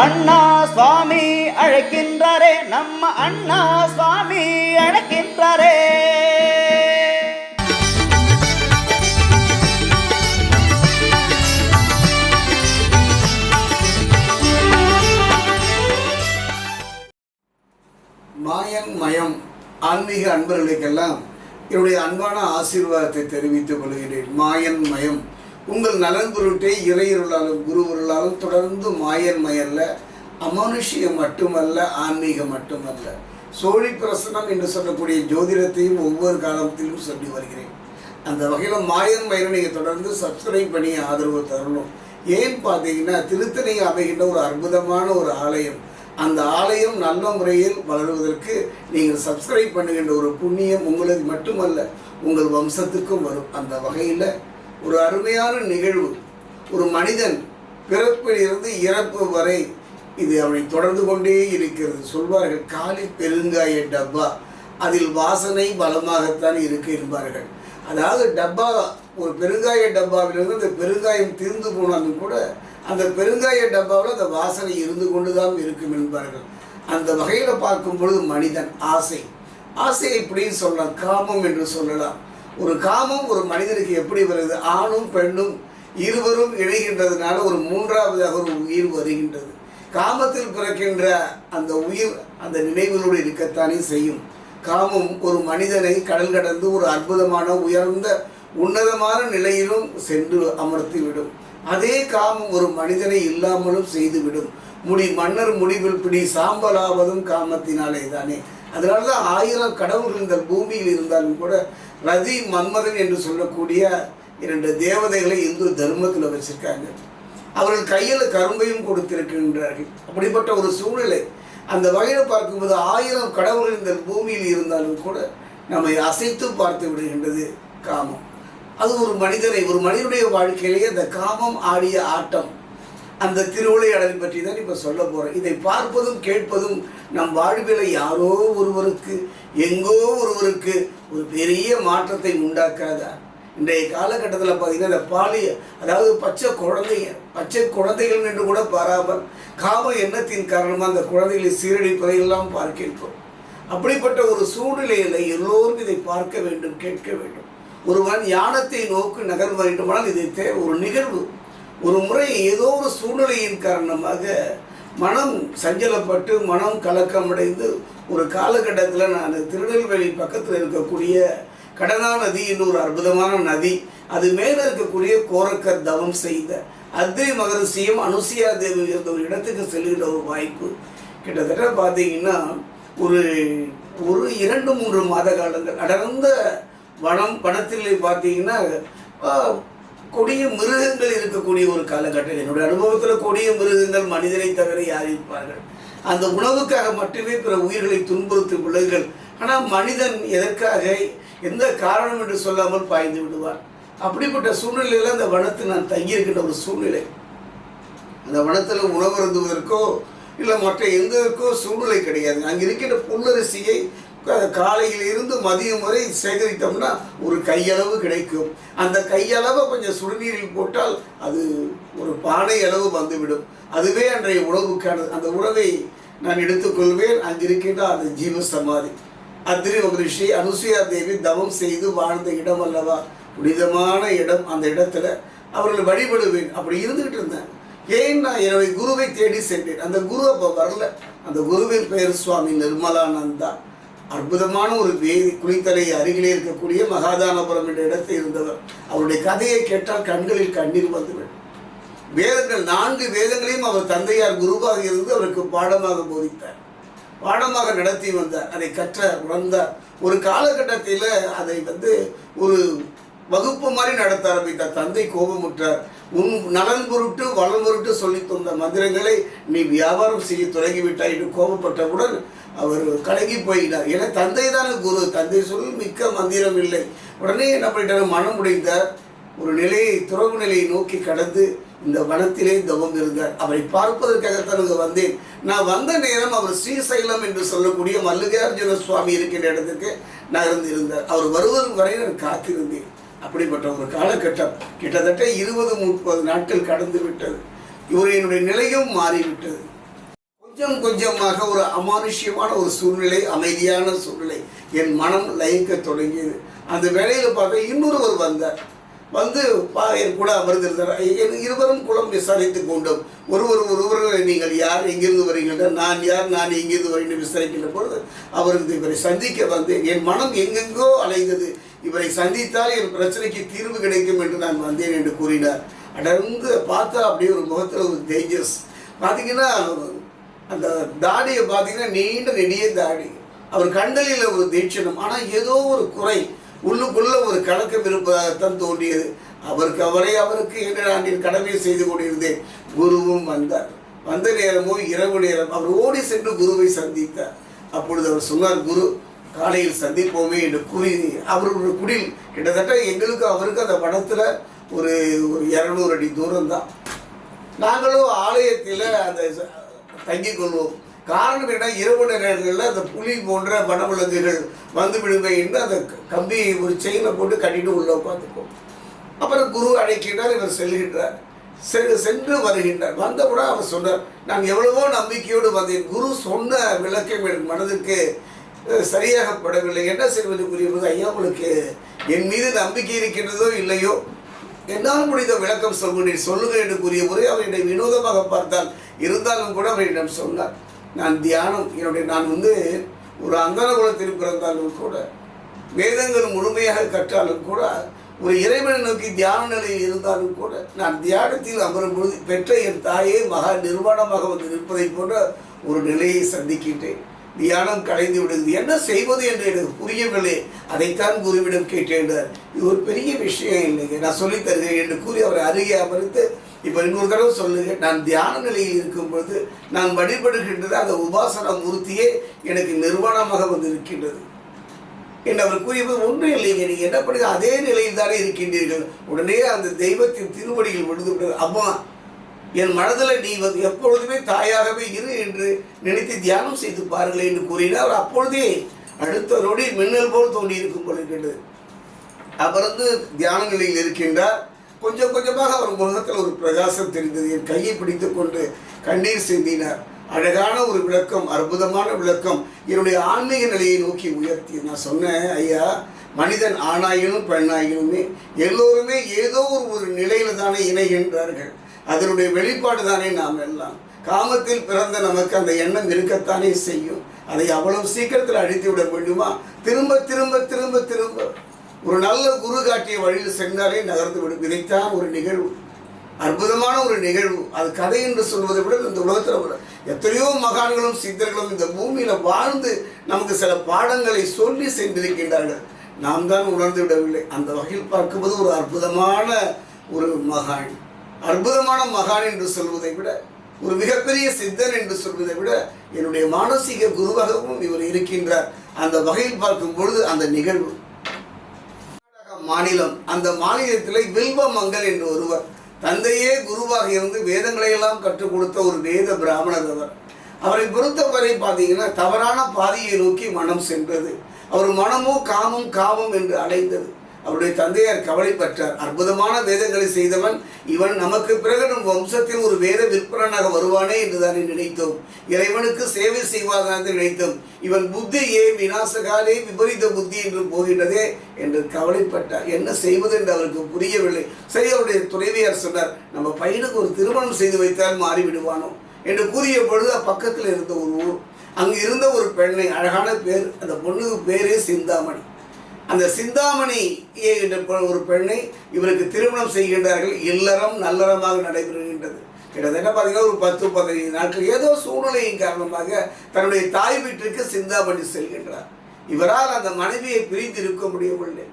அண்ணா சுவாமி அழைக்கின்றாரே நம்ம அண்ணா சுவாமி அழைக்கின்றாரே. மாயன் மயம் ஆன்மீக அன்பர்களுக்கெல்லாம் என்னுடைய அன்பான ஆசீர்வாதத்தை தெரிவித்துக் கொள்கிறேன். மாயன் மயம். உங்கள் நலன் பொருட்டை இறையருளாலும் குருவருளாலும் தொடர்ந்து மாயன் மயல்ல அமானுஷ்யம் மட்டுமல்ல ஆன்மீகம் மட்டுமல்ல. சோழி பிரசனம் என்று சொல்லக்கூடிய ஜோதிடத்தையும் ஒவ்வொரு காலத்திலும் சொல்லி வருகிறேன். அந்த வகையில் மாயன் மயனை நீங்கள் தொடர்ந்து சப்ஸ்கிரைப் பண்ணி ஆதரவு தரணும். ஏன் பார்த்தீங்கன்னா திருத்தணி அமைகின்ற ஒரு அற்புதமான ஒரு ஆலயம். அந்த ஆலயம் நல்ல முறையில் வளருவதற்கு நீங்கள் சப்ஸ்கிரைப் பண்ணுகின்ற ஒரு புண்ணியம் உங்களுக்கு மட்டுமல்ல உங்கள் வம்சத்துக்கும் வரும். அந்த வகையில் ஒரு அருமையான நிகழ்வு. ஒரு மனிதன் பிறப்பிலிருந்து இறப்பு வரை இது அவனை தொடர்ந்து கொண்டே இருக்கிறது. சொல்வார்கள் காலி பெருங்காய டப்பா. அதில் வாசனை பலமாகத்தான் இருக்கு என்பார்கள். அதாவது டப்பா ஒரு பெருங்காய டப்பாவிலிருந்து அந்த பெருங்காயம் தீர்ந்து போனாலும் கூட அந்த பெருங்காய டப்பாவில் அந்த வாசனை இருந்து கொண்டு தான் இருக்கும் என்பார்கள். அந்த வகையில் பார்க்கும் பொழுது மனிதன் ஆசை. ஆசை இப்படின்னு சொல்லலாம் காமம் என்று சொல்லலாம். ஒரு காமம் ஒரு மனிதனுக்கு எப்படி வருது? ஆணும் பெண்ணும் இருவரும் இணைகின்றதுனால ஒரு மூன்றாவதாக ஒரு உயிர் வருகின்றது. காமத்தில் பிறக்கின்ற அந்த உயிர் அந்த நினைவுகளோடு இருக்கத்தானே செய்யும். காமம் ஒரு மனிதனை கடல் கடந்து ஒரு அற்புதமான உயர்ந்த உன்னதமான நிலையிலும் சென்று அமர்த்திவிடும். அதே காமம் ஒரு மனிதனை இல்லாமலும் செய்துவிடும். முடி மன்னர் முடிவில் பிடி சாம்பலாவதும் காமத்தினாலே தானே அதனால தான் ஆயிரம் கடவுள்கள் இந்த பூமியில் இருந்தாலும் கூட ரதி மன்மதன் என்று சொல்லக்கூடிய இரண்டு தேவதைகளை இந்து தர்மத்தில் வச்சிருக்காங்க. அவர்கள் கையில் கரும்பையும் கொடுத்திருக்கின்றார்கள். அப்படிப்பட்ட ஒரு சூழ்நிலை. அந்த வகையில் பார்க்கும்போது ஆயிரம் கடவுள்கள் இந்த பூமியில் இருந்தாலும் கூட நம்மை அசைத்து பார்த்து விடுகின்றது காமம். அது ஒரு மனிதனை ஒரு மனிதனுடைய வாழ்க்கையிலேயே அந்த காமம் ஆடிய ஆட்டம். அந்த திருவிளையாடலை பற்றி தான் இப்போ சொல்ல போகிறேன் இதை பார்ப்பதும் கேட்பதும் நம் வாழ்வில் யாரோ ஒருவருக்கு எங்கோ ஒருவருக்கு ஒரு பெரிய மாற்றத்தை உண்டாக்காதா? இன்றைய காலகட்டத்தில் பார்த்தீங்கன்னா இந்த பாலிய அதாவது பச்சை குழந்தைங்க பச்சை குழந்தைகள் என்று கூட பாராமல் காம எண்ணத்தின் காரணமாக அந்த குழந்தைகளை சீரழிப்பதை எல்லாம் பார்க்கின்றோம். அப்படிப்பட்ட ஒரு சூழ்நிலையில் எல்லோரும் இதை பார்க்க வேண்டும் கேட்க வேண்டும். ஒருவன் யானத்தை நோக்கி நகர வேண்டுமானால் இதை ஒரு நிகழ்வு ஒரு முறை ஏதோ ஒரு சூழ்நிலையின் காரணமாக மனம் சஞ்சலப்பட்டு மனம் கலக்கமடைந்து ஒரு காலகட்டத்தில் நான் திருநெல்வேலி பக்கத்தில் இருக்கக்கூடிய கடனா நதி என்று ஒரு அற்புதமான நதி அது மேலே இருக்கக்கூடிய கோரக்கர் தவம் செய்த அத்ரி மகரிஷியும் அனுசியா தேவி இருந்த ஒரு இடத்துக்கு செல்கின்ற ஒரு வாய்ப்பு கிட்டத்தட்ட பார்த்தீங்கன்னா ஒரு ஒரு இரண்டு மூன்று மாத காலங்கள். அடர்ந்த வனம் வனத்தில் பார்த்தீங்கன்னா கொடிய மிருகங்கள் இருக்கக்கூடிய ஒரு காலகட்டம். என்னுடைய அனுபவத்தில் கொடிய மிருகங்கள் மனிதனை தவிர யார் இருப்பார்கள்? அந்த உணவுக்காக மட்டுமே பிற உயிர்களை துன்புறுத்தும் விலங்குகள் ஆனால் மனிதன் எதற்காக எந்த காரணம் என்று சொல்லாமல் பாய்ந்து விடுவார்? அப்படிப்பட்ட சூழ்நிலையில் அந்த வனத்தில் நான் தங்கியிருக்கின்ற ஒரு சூழ்நிலை. அந்த வனத்தில் உணவு இல்லை மற்ற எந்ததற்கோ சூழ்நிலை கிடையாது. அங்கே இருக்கின்ற புல்லரிசியை காலையில் இருந்து மதியம் வரை சேகரித்தோம்னா ஒரு கையளவு கிடைக்கும். அந்த கையளவை கொஞ்சம் சுடுநீரில் போட்டால் அது ஒரு பானை அளவு வந்துவிடும். அதுவே அன்றைய உணவுக்கானது. அந்த உணவை நான் எடுத்துக்கொள்வேன். அங்கிருக்கின்ற அந்த ஜீவ சமாதி அத்ரி மகரிஷி அனுசுயா தேவி தவம் செய்து வாழ்ந்த இடம் அல்லவா? புனிதமான இடம் அந்த இடத்துல. அவர்களை வழிபடுவேன். அப்படி இருந்துகிட்டு இருந்தேன். ஏன் நான் என்னுடைய குருவை தேடி சென்றேன்? அந்த குரு அப்போ வரல. அந்த குருவின் பெயர் சுவாமி நிர்மலானந்தா. அற்புதமான ஒரு வேதி குளித்தலை அருகிலே இருக்கக்கூடிய மகாதானபுரம் என்ற இடத்தில் இருந்தவர். அவருடைய கதையை கேட்டால் கண்களில் கண்ணீர் வந்துவிடும். வேதங்கள் நான்கு வேதங்களையும் அவர் தந்தையார் குருவாக இருந்து அவருக்கு பாடமாக போதித்தார். பாடமாக நடத்தி வந்தார். அதை கற்ற உணர்ந்தார் ஒரு காலகட்டத்தில் அதை வந்து ஒரு வகுப்பு மாதிரி நடத்த ஆரம்பித்தார். தந்தை கோபமுற்றார். உன் நலன் பொருட்டு வளம் பொருட்டு சொல்லி தந்த மந்திரங்களை நீ வியாபாரம் செய்ய தொடங்கிவிட்டாய் என்று கோபப்பட்டவுடன் அவர் கலங்கி போயினார் ஏன்னா தந்தை தானே குரு தந்தை சொல் மிக்க மந்திரம் இல்லை. உடனே என்ன பண்ணிட்டாரு? மனம் உடைந்தார் ஒரு நிலையை துறவு நிலையை நோக்கி கடந்து இந்த வனத்திலே தவம் இருந்தார். அவரை பார்ப்பதற்காகத்தான் அங்கு வந்தேன். நான் வந்த நேரம் அவர் ஸ்ரீசைலம் என்று சொல்லக்கூடிய மல்லிகார்ஜுன சுவாமி இருக்கின்ற இடத்துக்கு நகர்ந்து இருந்தார். அவர் வருவதற்கு வரை நான் காத்திருந்தேன். அப்படிப்பட்ட ஒரு காலகட்டம் கிட்டத்தட்ட இருபது முப்பது நாட்கள் கடந்து விட்டது. இவரினுடைய நிலையும் மாறிவிட்டது. கொஞ்சம் கொஞ்சமாக ஒரு அமானுஷ்யமான ஒரு சூழ்நிலை அமைதியான சூழ்நிலை என் மனம் லயிக்க தொடங்கியது. அந்த வேலையில் பார்க்க இன்னொருவர் வந்தார். வந்து பா என் கூட அமர்ந்திருந்தார். என் இருவரும் குளம் விசாரித்து கொண்டோம். ஒருவர் ஒருவர்களை நீங்கள் யார் எங்கிருந்து வருகின்ற நான் யார் நான் எங்கிருந்து வருகிறேன் விசாரிக்கின்ற பொழுது அவருக்கு இவரை சந்திக்க வந்தேன். என் மனம் எங்கெங்கோ அலைந்தது. இவரை சந்தித்தால் என் பிரச்சனைக்கு தீர்வு கிடைக்கும் என்று நான் வந்தேன் என்று கூறினார். அடர்ந்து பார்த்தா அப்படியே ஒரு முகத்தில் ஒரு தேஜஸ் பார்த்தீங்கன்னா அந்த தாடியை பார்த்தீங்கன்னா நீண்ட நெடிய தாடி. அவர் கண்டலில் ஒரு தீட்சணம். ஆனால் ஏதோ ஒரு குறை. உள்ளுக்குள்ள ஒரு கலக்கம் இருப்பதாகத்தான் தோன்றியது. அவருக்கு அவரை அவருக்கு இரண்டு நான் கடமையை செய்து கொண்டிருந்தேன். குருவும் வந்தார். வந்த நேரமோ இரவு நேரம் அவர் ஓடி சென்று குருவை சந்தித்தார். அப்பொழுது அவர் சொன்னார் குரு காலையில் சந்திப்போமே என்று கூறி அவருடைய குடில் கிட்டத்தட்ட எங்களுக்கு அவருக்கு அந்த படத்தில் ஒரு ஒரு இரநூறு அடி தூரம் தான் நாங்களும் ஆலயத்தில் அந்த தங்கி தங்கிக் கொள்வோம். காரணம் என்ன இரவு நேரங்களில் அந்த புலி போன்ற வனவிலங்குகள் வந்து விடுமை என்று அந்த க- கம்பி ஒரு செயினை போட்டு கட்டிட்டு உள்ள உட்காந்துக்கும் அப்புறம் குரு அழைக்கின்றார் இவர் செல்கின்றார். சென்று சென்று வருகின்றார். வந்தவுடன் அவர் சொன்னார் நான் எவ்வளவோ நம்பிக்கையோடு வந்தேன். குரு சொன்ன விளக்கம் என் மனதுக்கு சரியாக சரியாகப்படவில்லை என்ன செய்வது கூறியபோது ஐயா உங்களுக்கு என் மீது நம்பிக்கை இருக்கின்றதோ இல்லையோ? என்னால் முடிந்த விளக்கம் சொல்கிறேன் சொல்லுங்கள் என்று கூறிய முறை அவர் என்னை வினோதமாக பார்த்தால் இருந்தாலும் கூட அவரிடம் சொன்னார் நான் தியானம். என்னுடைய நான் வந்து ஒரு அந்தன குலத்தில் பிறந்தாலும் கூட வேதங்கள் முழுமையாக கற்றாலும் கூட ஒரு இறைவனை நோக்கி தியான நிலையில் இருந்தாலும் கூட நான் தியானத்தில் அமரும் பொழுது பெற்ற என் தாயே மகா நிர்வாணமாக வந்து நிற்பதை போன்ற ஒரு நிலையை சந்திக்கின்றேன். தியானம் கலைந்து விடுகிறது என்ன செய்வது என்று எனக்கு புரியவில்லை. அதைத்தான் குருவிடம் கேட்டேன் இது ஒரு பெரிய விஷயம் இல்லைங்க. நான் சொல்லித் தருகிறேன் என்று கூறி அவரை அருகே அமர்த்து இப்போ இன்னொரு தடவை சொல்லுங்க நான் தியான நிலையில் இருக்கும் பொழுது நான் வழிபடுகின்றது அந்த உபாசன மூர்த்தியே எனக்கு நிர்வாணமாக வந்து இருக்கின்றது என்று அவர் கூறியபோது ஒன்றும் இல்லைங்க. நீங்கள் என்ன பண்ணுங்க? அதே நிலையில் தானே இருக்கின்றீர்கள். உடனே அந்த தெய்வத்தின் திருவடியில் விழுந்து விட்டது. அம்மா என் மனதில் நீ வந்து எப்பொழுதுமே தாயாகவே இரு என்று நினைத்து தியானம் செய்து பாருங்கள் என்று கூறினார். அவர் அப்பொழுதே அடுத்த நொடி மின்னல் போல் தோண்டி இருக்கும் போல இருக்கின்றது அவர் வந்து தியான நிலையில் இருக்கின்றார். கொஞ்சம் கொஞ்சமாக அவர் முகத்தில் ஒரு பிரகாசம் தெரிந்தது. என் கையை பிடித்து கொண்டு கண்ணீர் சிந்தினார். அழகான ஒரு விளக்கம் அற்புதமான விளக்கம் என்னுடைய ஆன்மீக நிலையை நோக்கி உயர்த்தி நான் சொன்னேன் ஐயா மனிதன் ஆணாயினும் பெண்ணாயினுமே எல்லோருமே ஏதோ ஒரு ஒரு நிலையில தானே இணைகின்றார்கள் அதனுடைய வெளிப்பாடு தானே நாம் எல்லாம். காமத்தில் பிறந்த நமக்கு அந்த எண்ணம் இருக்கத்தானே செய்யும். அதை அவ்வளவு சீக்கிரத்தில் அழித்து விட வேண்டுமா? திரும்ப திரும்ப திரும்ப திரும்ப. ஒரு நல்ல குரு காட்டிய வழியில் சென்றாலே நகர்ந்து விடும். இதைத்தான் ஒரு நிகழ்வு. அற்புதமான ஒரு நிகழ்வு. அது கதை என்று சொல்வதை விட இந்த உலகத்தில் உள்ள எத்தனையோ மகான்களும் சித்தர்களும் இந்த பூமியில வாழ்ந்து நமக்கு சில பாடங்களை சொல்லி சென்றிருக்கின்றார்கள். நாம் தான் உணர்ந்து விடவில்லை. அந்த வகையில் பார்க்கும்போது ஒரு அற்புதமான ஒரு மகான். அற்புதமான மகான் என்று சொல்வதை விட ஒரு மிகப்பெரிய சித்தன் என்று சொல்வதை விட என்னுடைய மானசீக குருவாகவும் இவர் இருக்கின்றார். அந்த வகையில் பார்க்கும் பொழுது அந்த நிகழ்வு. மாநிலம் அந்த மாநிலத்தில் வில்வமங்கல் என்று ஒருவர் தந்தையே குருவாக இருந்து வேதங்களை எல்லாம் கற்றுக் கொடுத்த ஒரு வேத பிராமணர் அவர். அவரை பொறுத்தவரை பார்த்தீங்கன்னா தவறான பாதையை நோக்கி மனம் சென்றது. அவர் மனமோ காமம் காமம் என்று அடைந்தது. அவருடைய தந்தையார் கவலைப்பட்டார். அற்புதமான வேதங்களை செய்தவன் இவன் நமக்கு பிறகு நம் வம்சத்தில் ஒரு வேத விற்பனனாக வருவானே என்றுதான் நினைத்தோம். இறைவனுக்கு சேவை செய்வாதான் என்று நினைத்தோம். இவன் புத்தியே விநாசகாலே விபரீத புத்தி என்று போகின்றதே என்று கவலைப்பட்டார். என்ன செய்வது என்று அவருக்கு புரியவில்லை. சரி அவருடைய துணைவியார் சொன்னார் நம்ம பையனுக்கு ஒரு திருமணம் செய்து வைத்தால் மாறிவிடுவானோ? என்று கூறிய பொழுது பக்கத்தில் இருந்த ஒரு ஊர் அங்கு இருந்த ஒரு பெண்ணை அழகான பேர் அந்த பொண்ணுக்கு பேரே சிந்தாமணி. அந்த சிந்தாமணி என்ற ஒரு பெண்ணை இவருக்கு திருமணம் செய்கின்றார்கள். இல்லறம் நல்லறமாக நடைபெறுகின்றது. கிட்டத்தட்ட பார்த்தீங்கன்னா ஒரு பத்து பதினைந்து நாட்கள் ஏதோ சூழ்நிலையின் காரணமாக தன்னுடைய தாய் வீட்டிற்கு சிந்தாமணி செல்கின்றார். இவரால் அந்த மனைவியை பிரிந்து இருக்க முடியவில்லை.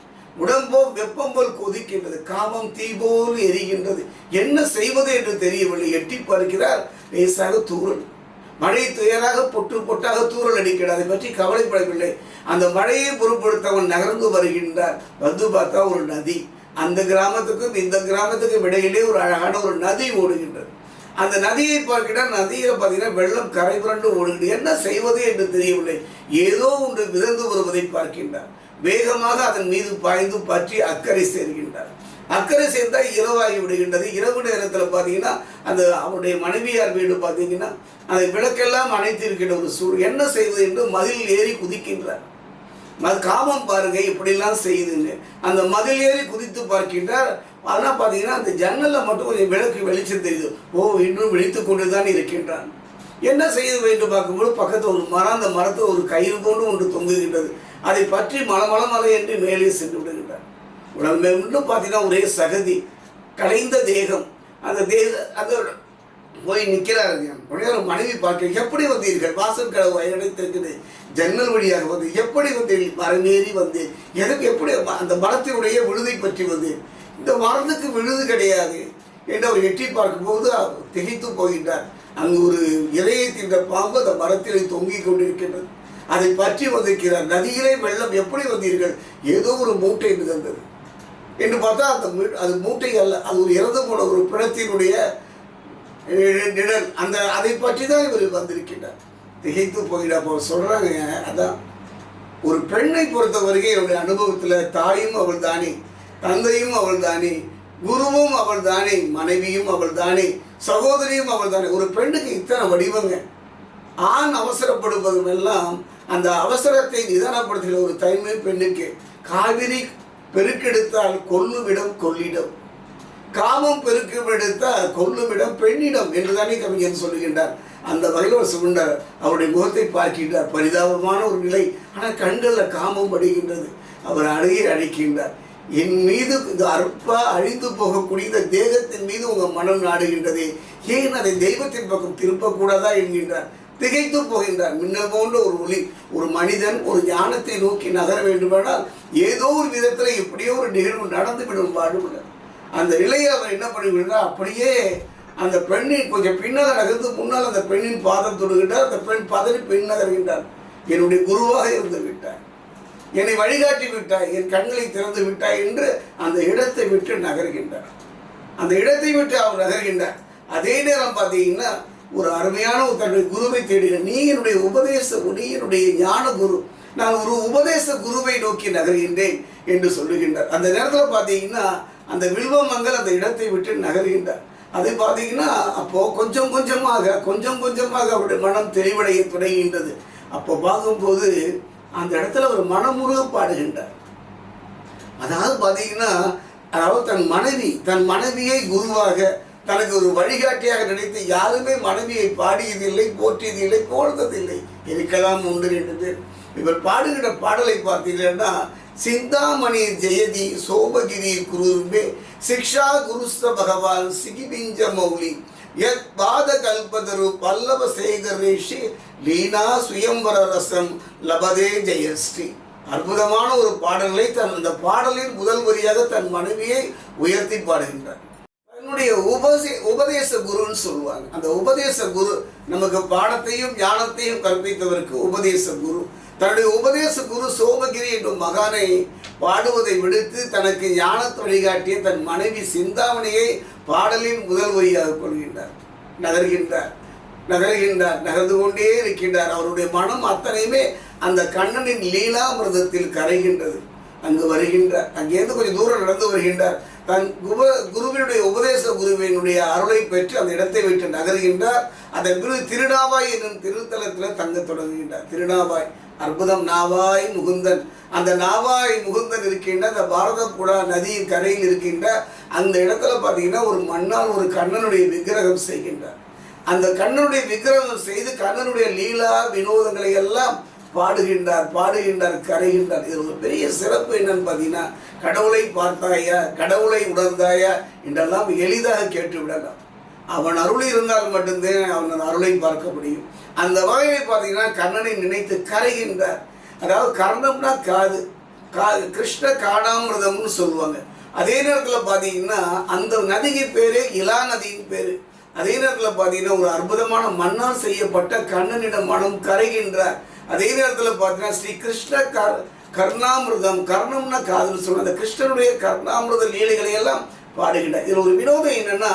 உடம்போ வெப்பம் போல் கொதிக்கின்றது. காமம் தீ போல் எரிகின்றது. என்ன செய்வது என்று தெரியவில்லை. எட்டி பார்க்கிறார். லேசாக தூரல் மழை துயராக பொட்டு பொட்டாக தூறல் அடிக்கிறது அதை பற்றி கவலைப்படவில்லை. அந்த மழையை பொருட்படுத்தவன் நகர்ந்து வருகின்றார் வந்து பார்த்தா ஒரு நதி. அந்த கிராமத்துக்கும் இந்த கிராமத்துக்கும் இடையிலே ஒரு அழகான ஒரு நதி ஓடுகின்றது. அந்த நதியை பார்க்கிட்ட நதியில் பார்த்தீங்கன்னா வெள்ளம் கரை புரண்டு ஓடுகிறது. என்ன செய்வது என்று தெரியவில்லை. ஏதோ ஒன்று மிதந்து வருவதை பார்க்கின்றார். வேகமாக அதன் மீது பாய்ந்து பற்றி அக்கறை சேர்கின்றார். அக்கறை சேர்ந்தால் இரவாகி விடுகின்றது. இரவு நேரத்தில் பார்த்தீங்கன்னா அந்த அவருடைய மனைவியார் வீடு பார்த்தீங்கன்னா அந்த விளக்கெல்லாம் அணைத்து இருக்கின்ற ஒரு சூழ் என்ன செய்வது என்று மதில் ஏறி குதிக்கின்றார். அது காமம் பாருங்க இப்படிலாம் செய்யுதுன்னு அந்த மதில் ஏறி குதித்து பார்க்கின்றார். ஆனால் பார்த்தீங்கன்னா அந்த ஜன்னலில் மட்டும் கொஞ்சம் விளக்கு வெளிச்சம் தெரியுது. ஓ இன்னும் விழித்து கொண்டு தான் இருக்கின்றான். என்ன செய்ய வேண்டும் பார்க்கும்போது பக்கத்தில் ஒரு மரம் அந்த மரத்தில் ஒரு கயிறு போன்று ஒன்று தொங்குகின்றது. அதை பற்றி மலமள மலை என்று மேலே சென்று விடுகின்றார். உடல் இன்னும் பார்த்தீங்கன்னா ஒரே சகதி. கலைந்த தேகம். அந்த தேக அந்த போய் நிற்கிறாருங்க உடனே ஒரு மனைவி பார்க்க எப்படி வந்தீர்கள்? வாசல் கடவு அடைத்திருக்குது. ஜன்னல் வழியாக வந்து எப்படி வந்தீர்கள்? மரமேறி வந்து எனக்கு எப்படி அந்த மரத்தினுடைய விழுதை பற்றி வந்து இந்த மரத்துக்கு விழுது கிடையாது. என்று அவர் எட்டி பார்க்கும்போது அவர் திகைத்து போகின்றார். அங்கு ஒரு இலையை தின்ற பாம்பு அந்த மரத்திலே தொங்கிக் கொண்டிருக்கின்றது. அதை பற்றி வந்திருக்கிறார். நதியிலே வெள்ளம் எப்படி வந்தீர்கள்? ஏதோ ஒரு மூட்டை மிதந்தது என்று பார்த்தா அந்த அது மூட்டை அல்ல அது ஒரு இறந்து போன ஒரு பிணத்தினுடைய நிழல். அந்த அதை பற்றி தான் இவர் வந்திருக்கின்றார். திகைத்து போகிறார் அப்போ சொல்கிறாங்க அதான் ஒரு பெண்ணை பொறுத்த வரைக்கும் என்னுடைய அனுபவத்தில் தாயும் அவள் தானே தந்தையும் அவள் தானே குருவும் அவள் தானே மனைவியும் அவள் தானே சகோதரியும் அவள் தானே ஒரு பெண்ணுக்கு இத்தனை வடிவங்க. ஆண் அவசரப்படுவதும் எல்லாம் அந்த அவசரத்தை நிதானப்படுத்துகிற ஒரு தனிமை பெண்ணுக்கு. காவிரி பெருக்கெடுத்தால் கொல்லுமிடம் கொள்ளிடம் காமம் பெருக்கெடுத்தால் கொல்லுமிடம் பெண்ணிடம் என்றுதானே கவிஞன் சொல்லுகின்றார். அந்த வகையில் ஒரு சொல்கின்றார் அவருடைய முகத்தை பார்க்கின்றார். பரிதாபமான ஒரு நிலை. ஆனால் கண்களில் காமம் படுகின்றது அவர் அழகே அழைக்கின்றார். என் மீது இந்த அற்பா அழிந்து போகக்கூடிய இந்த தேகத்தின் மீது உங்கள் மனம் நாடுகின்றதே. ஏன் அதை தெய்வத்தின் பக்கம் திருப்பக்கூடாதா? என்கின்றார். திகைத்து போகின்றார். மின்னல் போன்ற ஒரு ஒளி ஒரு மனிதன் ஒரு ஞானத்தை நோக்கி நகர வேண்டுமானால் ஏதோ ஒரு விதத்தில் எப்படியோ ஒரு நிகழ்வு நடந்துவிடும் பாடுபட அந்த நிலையை அவர் என்ன பண்ணுகின்றார் அப்படியே அந்த பெண்ணின் கொஞ்சம் பின்னால் நகர்ந்து முன்னால் அந்த பெண்ணின் பாதம் தொடுகின்றார். அந்த பெண் பதறி பின் நகர்கின்றார். என்னுடைய குருவாக இருந்து விட்டார் என்னை வழிகாட்டி விட்டாய். என் கண்களை திறந்து விட்டாய் என்று அந்த இடத்தை விட்டு நகர்கின்றார். அந்த இடத்தை விட்டு அவர் நகர்கின்றார். அதே நேரம் பார்த்தீங்கன்னா ஒரு அருமையான ஒரு தன்னுடைய குருவை தேடுகிறேன் நீ என்னுடைய உபதேச நீ என்னுடைய ஞான குரு. நான் ஒரு உபதேச குருவை நோக்கி நகர்கின்றேன் என்று சொல்லுகின்றார். அந்த நேரத்தில் பார்த்தீங்கன்னா அந்த வில்வமங்கல் அந்த இடத்தை விட்டு நகர்கின்றார். அதை பார்த்தீங்கன்னா அப்போ கொஞ்சம் கொஞ்சமாக கொஞ்சம் கொஞ்சமாக அவருடைய மனம் தெளிவடைய தொடங்குகின்றது அப்போ பார்க்கும்போது அந்த இடத்துல ஒரு மனமுருக பாடுகின்றார். அதாவது பார்த்தீங்கன்னா அதாவது தன் மனைவி தன் மனைவியை குருவாக தனக்கு ஒரு வழிகாட்டியாக நினைத்து யாருமே மனைவியை பாடியதில்லை போற்றியதில்லை போழ்ந்ததில்லை இருக்கலாம் உண்டு என்று பேர்? இவர் பாடுகிற பாடலை பார்த்தீங்கன்னா சிந்தாமணி ஜெயதி சோபகிரி குருமே சிக்ஷா குருஸ்த பகவான் சிகிபிஞ்ச மௌலி யத் பாத கல்பதரு பல்லவ சேகரேஷி லீனா சுயம்பர ரசம் லபதே ஜெயஸ்ரீ. அற்புதமான ஒரு பாடலை தன் அந்த பாடலின் முதல் வரியாக தன் மனைவியை உயர்த்தி பாடுகின்றார். நம்முடைய உபதே உபதேச குருன்னு சொல்லுவாங்க. அந்த உபதேச குரு நமக்கு பாடத்தையும் ஞானத்தையும் கற்பித்தவருக்கு உபதேச குரு. தன்னுடைய உபதேச குரு சோமகிரி என்னும் மகானை பாடுவதை விடுத்து தனக்கு ஞானத்தை வழிகாட்டிய தன் மனைவி சிந்தாமணியை பாடலின் முதல் வரியாக கொள்கின்றார். நகர்கின்றார். நகர்கின்றார். நகர்ந்து கொண்டே இருக்கின்றார். அவருடைய மனம் அத்தனையுமே அந்த கண்ணனின் லீலாமிரதத்தில் கரைகின்றது. அங்கு வருகின்றார். அங்கேருந்து கொஞ்சம் தூரம் நடந்து வருகின்றார். தன் குப குருவினுடைய உபதேச குருவினுடைய அருளை பெற்று அந்த இடத்தை விட்டு நகர்கின்றார். அதன் பிறகு திருநாவாய் என்னும் திருத்தலத்தில் தங்கத் தொடங்குகின்றார். திருநாவாய் அற்புதம் நாவாய் முகுந்தன். அந்த நாவாய் முகுந்தன் இருக்கின்ற அந்த பாரதப்புழா நதியின் கரையில் இருக்கின்ற அந்த இடத்துல பார்த்தீங்கன்னா ஒரு மண்ணால் ஒரு கண்ணனுடைய விக்கிரகம் செய்கின்றார். அந்த கண்ணனுடைய விக்கிரகம் செய்து கண்ணனுடைய லீலா வினோதங்களை எல்லாம் பாடுகின்றார் பாடுகின்றார் கரைகின்றார். இது ஒரு பெரிய சிறப்பு என்னன்னு பார்த்தீங்கன்னா கடவுளை பார்த்தாயா கடவுளை உணர்ந்தாயா என்றெல்லாம் எளிதாக கேட்டு விடலாம் அவன் அருள் இருந்தால் மட்டும்தான் அவன் அருளை பார்க்க முடியும். அந்த வகையை பார்த்தீங்கன்னா கண்ணனை நினைத்து கரைகின்றார். அதாவது கர்ணம்னா காது. கா கிருஷ்ண காணாமிரதம்னு சொல்லுவாங்க. அதே நேரத்தில் பார்த்தீங்கன்னா அந்த நதிக்கு பேரே இலா நதியின் பேர். அதே நேரத்தில் பார்த்தீங்கன்னா ஒரு அற்புதமான மண்ணால் செய்யப்பட்ட கண்ணனிடம் மனம் கரைகின்றார். அதே நேரத்தில் பார்த்தீங்கன்னா ஸ்ரீ கிருஷ்ண கர் கர்ணாமிருதம் கர்ணம்னா காதுன்னு சொல்லுவாங்க அந்த கிருஷ்ணனுடைய கர்ணாமிருத லீலைகளை எல்லாம் பாடுகின்றார். இதில் ஒரு வினோதம் என்னன்னா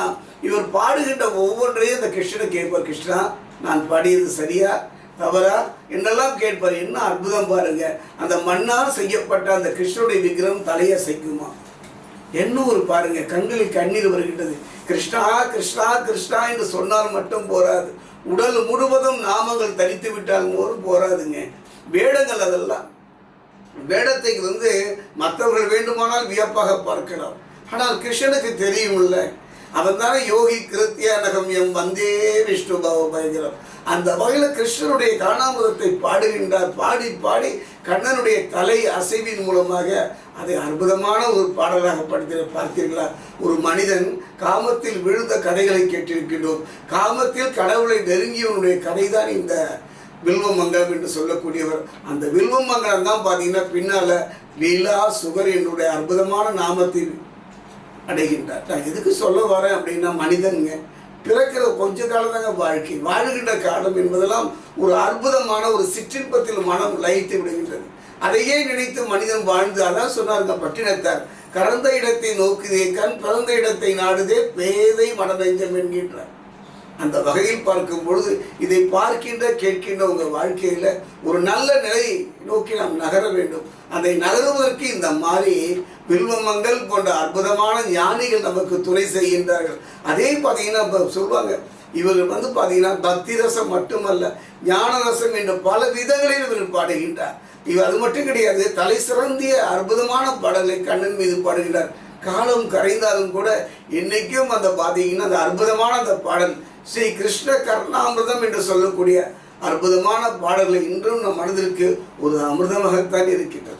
இவர் பாடுகின்ற ஒவ்வொன்றையும் இந்த கிருஷ்ணனை கேட்பார். கிருஷ்ணா நான் பாடியது சரியா தவறா? என்னெல்லாம் கேட்பார். என்ன அற்புதம் பாருங்க. அந்த மண்ணால் செய்யப்பட்ட அந்த கிருஷ்ணனுடைய விக்கிரம் தலையை செய்யுமா என்ன ஒரு பாருங்க. கண்களில் கண்ணீர் வருகின்றது. கிருஷ்ணா கிருஷ்ணா கிருஷ்ணா என்று சொன்னால் மட்டும் போராது. உடல் முழுவதும் நாமங்கள் தரித்து விட்டால் போதும் போராதுங்க. வேடங்கள் அதெல்லாம். வேடத்தை வந்து மற்றவர்கள் வேண்டுமானால் வியப்பாக பார்க்கலாம். ஆனால் கிருஷ்ணனுக்கு தெரியும்ல அவன் தானே யோகி கிருத்தியானகம் நகம்யம் வந்தே விஷ்ணு பவ பயங்கரம் அந்த வகையில் கிருஷ்ணனுடைய காணாமதத்தை பாடுகின்றார். பாடி பாடி கண்ணனுடைய தலை அசைவின் மூலமாக அதை அற்புதமான ஒரு பாடலாக படுத்த பார்த்தீர்களா? ஒரு மனிதன் காமத்தில் விழுந்த கதைகளை கேட்டிருக்கின்றோம். காமத்தில் கடவுளை நெருங்கியவனுடைய கதை தான் இந்த வில்வமங்கலம் என்று சொல்லக்கூடியவர். அந்த வில்வமங்கலம் தான் பார்த்தீங்கன்னா பின்னால லீலா சுகர் என்னுடைய அற்புதமான நாமத்தில் அடைகின்றார். நான் எதுக்கு சொல்ல வரேன் அப்படின்னா மனிதனுங்க. பிறக்கிற கொஞ்ச காலம் தாங்க வாழ்க்கை. வாழுகின்ற காலம் என்பதெல்லாம் ஒரு அற்புதமான ஒரு சிற்றின்பத்தில் மனம் லயித்து விடுகின்றது. அதையே நினைத்து மனிதன் வாழ்ந்து அதான் சொன்னாருங்க பட்டினத்தார் கறந்த இடத்தை நோக்குதே கண் பிறந்த இடத்தை நாடுதே பேதை மனநெஞ்சம் என்கின்றார். அந்த வகையில் பார்க்கும் பொழுது இதை பார்க்கின்ற கேட்கின்ற உங்கள் வாழ்க்கையில் ஒரு நல்ல நிலை நோக்கி நாம் நகர வேண்டும். அதை நகருவதற்கு இந்த மாதிரி வில்வமங்கள் போன்ற அற்புதமான ஞானிகள் நமக்கு துணை செய்கின்றார்கள். அதே பார்த்தீங்கன்னா சொல்லுவாங்க இவர்கள் வந்து பார்த்தீங்கன்னா பக்தி ரசம் மட்டுமல்ல ஞான ரசம் என்று பல விதங்களில் இவர்கள் பாடுகின்றார். இவர் அது மட்டும் கிடையாது தலை சிறந்திய அற்புதமான பாடலை கண்ணன் மீது பாடுகின்றார். காலம் கரைந்தாலும் கூட என்னைக்கும் அந்த பார்த்தீங்கன்னா அந்த அற்புதமான அந்த பாடல் ஸ்ரீ கிருஷ்ண கர்ணாமிர்தம் என்று சொல்லக்கூடிய அற்புதமான பாடல்கள் இன்றும் நம் மனதிற்கு ஒரு அமிர்தமாகத்தான் இருக்கின்றன.